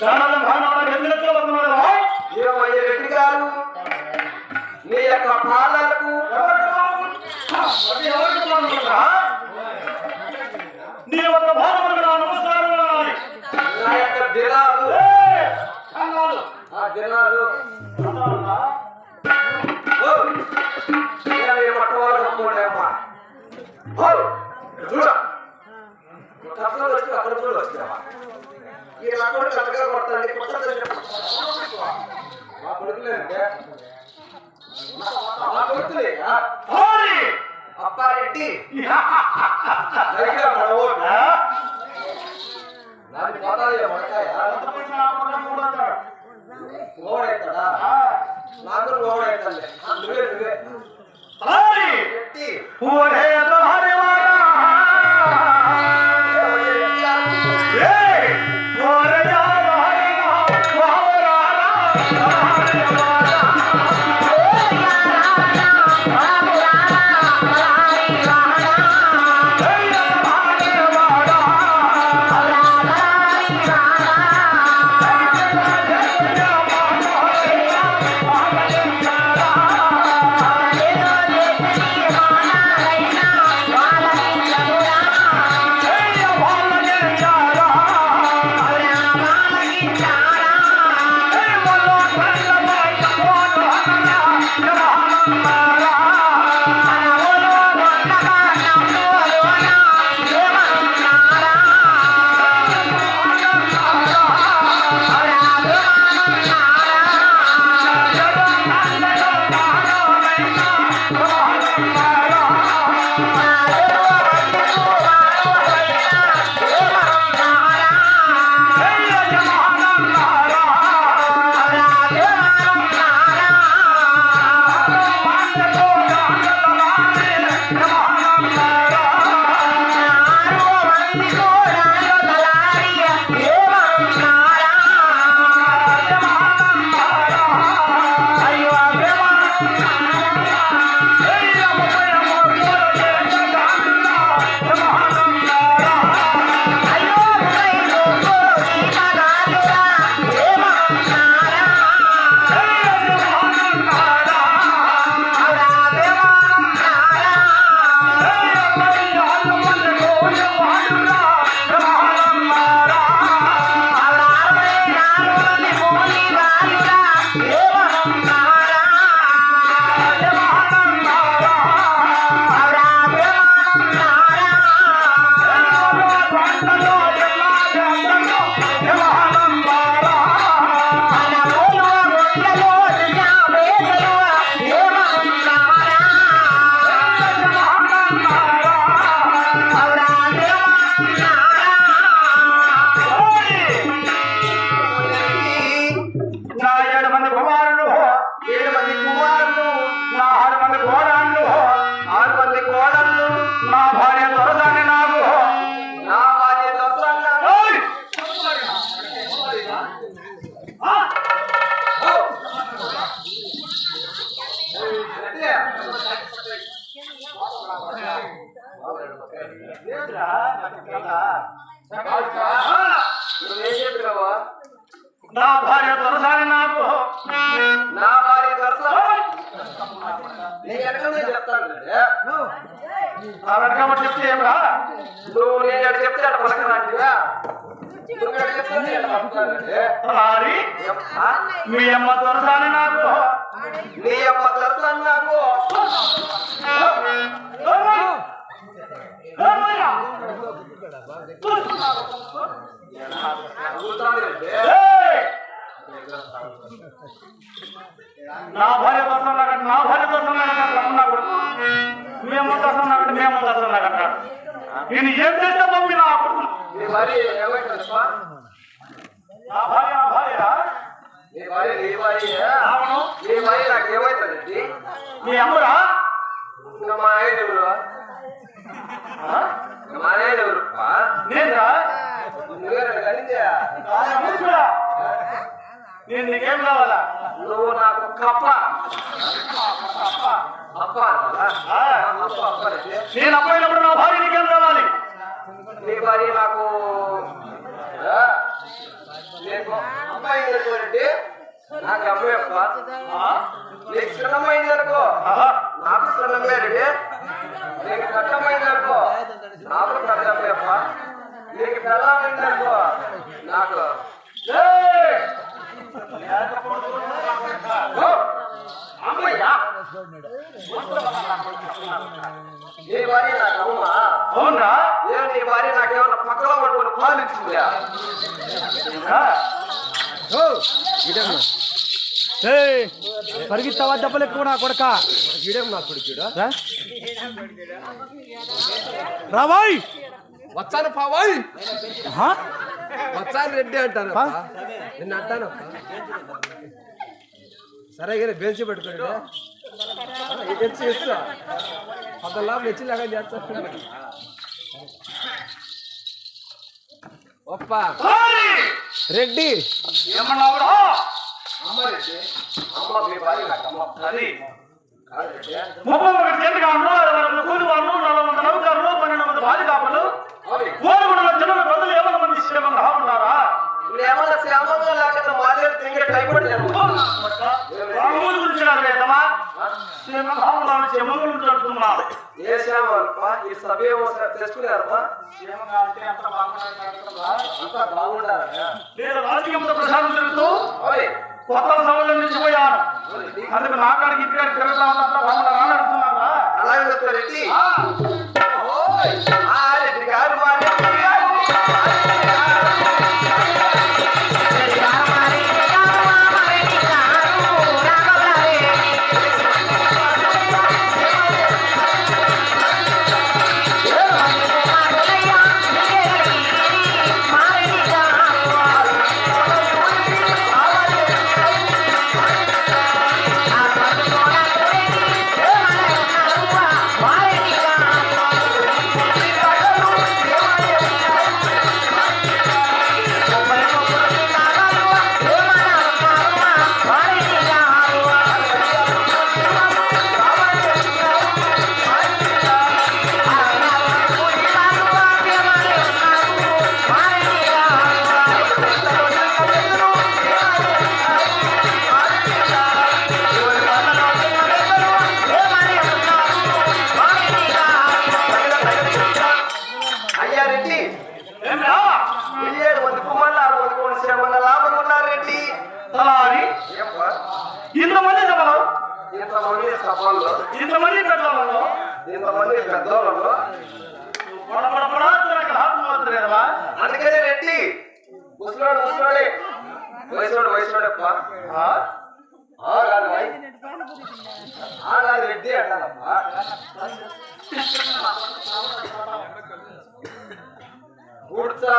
దానాలం భానాలకు నీ యొక్క పాలనకు నీ ఒక భారములకు నమస్కారం నా యొక్క దినాలు ఆ దినాలు చూడ కష్టం వచ్చి అక్కడ చూడ వచ్చావా ఈ కొడుకు అంతగా కొడతాండి కొట్టదండి మా కొడుకులేంటే మా కొడుకులే! అప్పారెడ్డి. నరిగా మనవోడు ఆ? నాది పోతాది మనకాయ ఎంతమంది నా కొడుకు కూడా అంటాడు. ఓడైతాడా. నాకు ఓడైతాలే నువ్వే నువ్వే. హోరీ! ఎట్టి నా భార్య దొరదాని నాకు నా భార్య దసరా నేను ఎక్కడ చెప్తాను వెనకమ్మ చెప్తే ఏమిరా నువ్వు నేను ఎక్కడ చెప్తే అక్కడ పలకరాంటివా మీ అమ్మ దొరదాని నాకు మీ అమ్మ దసరా నాకు. నా భార్య దోషం నాకంటే నా భార్య దోషం నాకంటే మేము దోషం నాకంటే మేము దోషం నాకంటాడు నేను ఏం చేస్తే మమ్మీ నా కొడుకు? నీ భార్య? నా భార్య అవును. మీ అమ్మరా? మా ఆయన నేను నీకేం కావాలా? నువ్వు నాకు కప్ప. అప్ప నేను అప్పైనప్పుడు నా భార్య నీకేం కావాలి? నీ భార్య నాకు నీకు అమ్మాయి నాకు అమ్మాయి అప్ప. నీకు చిన్నమ్మాయింది అనుకో. నాకు చిన్నమ్మాయి రెడ్డి. నీకు పెద్దమ్మాయింది అనుకో. నాకు పెద్దమ్మాయి అప్ప. నీకు పెద్దమ్మాయింది అనుకో. నాకు ఏయ్! ఓ, అమ్మయ్యా నీ భార్య నాకు అమ్మా అవునా ఏ నీ భార్య నాకేమన్నా పక్కలో పట్టుకుని పరిగెత్తావా దెబ్బలు ఎక్కువ నా కొడక? వీడేం నా కొడుకుడా రాబాయ్ వచ్చాను పావాయ్. వచ్చాను రెడ్డి అంటాను ఆ? నిన్న అంటాను సరే కానీ బెంచ్ పెట్టుకోండి ఎచ్చు ఎచ్చు ఒక లాభం ఎచ్చిలాగా చేస్తాను ఒప్ప రెడ్డి ముప్పై ఒకటి కేంద్రగాళ్ళు అరవై కూలి వాళ్ళు నలభై మంది నౌకర్లు పన్నెండు మంది బాధికాపులు అవును ఓరుగుడుల ప్రజలు మంది క్షేమంగా ఉన్నారా ఏమన్నా శ్యామంగా లేకుండా తింగే రాముడి గురించి ఏ శ్యామప్ప ఈ సభ అంటే అంత అంతా బాగుండాలి. నేను రాజకీయంతో కొత్త సభలు నిలిచిపోయాను అందుకు నాకాడికి ఇక్కడ అని అడుగుతున్నారా అలాగే వయసులోడు వయసులోడప్ప. ఆ కాదు రెడ్డి అంటానప్ప. కూర్చా.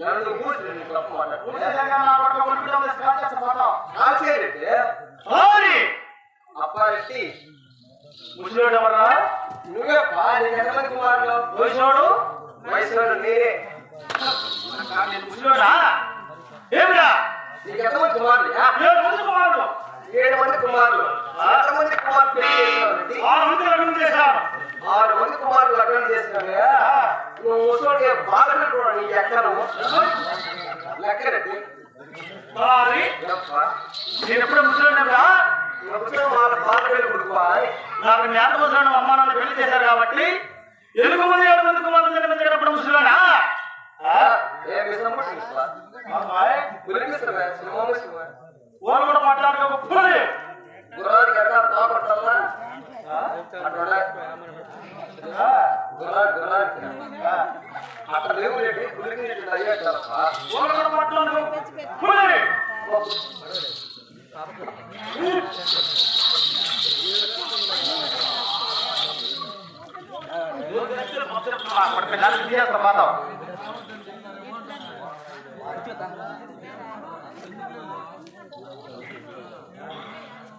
నన్ను కూర్చు తప్ప మాట్లాడు కాల్చే రెడ్డి. అప్ప రెడ్డి. ముసలోడు ఎవరా? నువ్వే పా నీకు ఎంతమంది కుమారులు వయసులోడు? నేనే నేను ముసలోడా? ఏమిరా? నీకు ఎంతమంది కుమారులు? ఏడు మంది కుమారుడు ఏడు మంది కుమారులు. ఎంతమంది కుమారులు పెళ్ళి ఆరు మంది లగ్నం చేశారు ఆరు మంది కుమారులు లగ్నం చేసినావే నువ్వు ముసోడికి బాగా కూడా నీ ఎక్కను లెక్క రెడ్డి తలారి ఏప్ప? నేను ఎప్పుడు ముసలి కొడుకువా? నాకు జ్ఞాత ముసలోడు అమ్మ నాన్న పెళ్ళి చేశారు కాబట్టి ఎలుగు మంది ఏడు మంది కుమారులు జన్మ దగ్గర ముసలోడా ఆ, ఏ మిసం పుట్టించువా? పులిమిసమే, సినిమా మిసమే. వాళ్ళు కూడా మాట్లాడుకో పులి గుర్రానికి ఎక్కడ తాపట్టాలా? అట్లా గుర్రానికి గుర్రానికి అట్లా లేవు రెడ్డి పులికి రెడ్డి అయ్యేట్టారప్పా వాళ్ళు కూడా మాట్లాడుకో పులి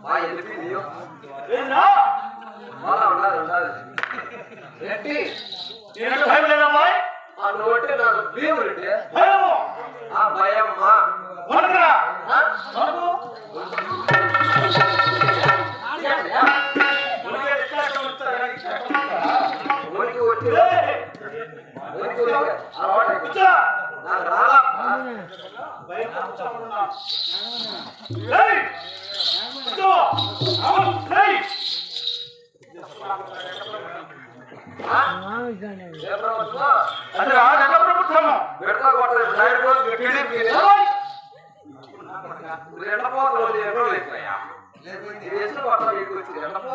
మా ఎందుకు ఇది? ఉండాలి ఉండాలి రెడ్డి నేనంటే భయం లేదమ్మా ఆ నాకు భయం రెడ్డి భయము ఆ భయం మా వణకరా ఆ? అది రాజన్న ప్రభుత్వము. విడత కొట్టలేదు నాయుడు టీడీపీ ఎండపోతలు ఎండలేదు ఎండపో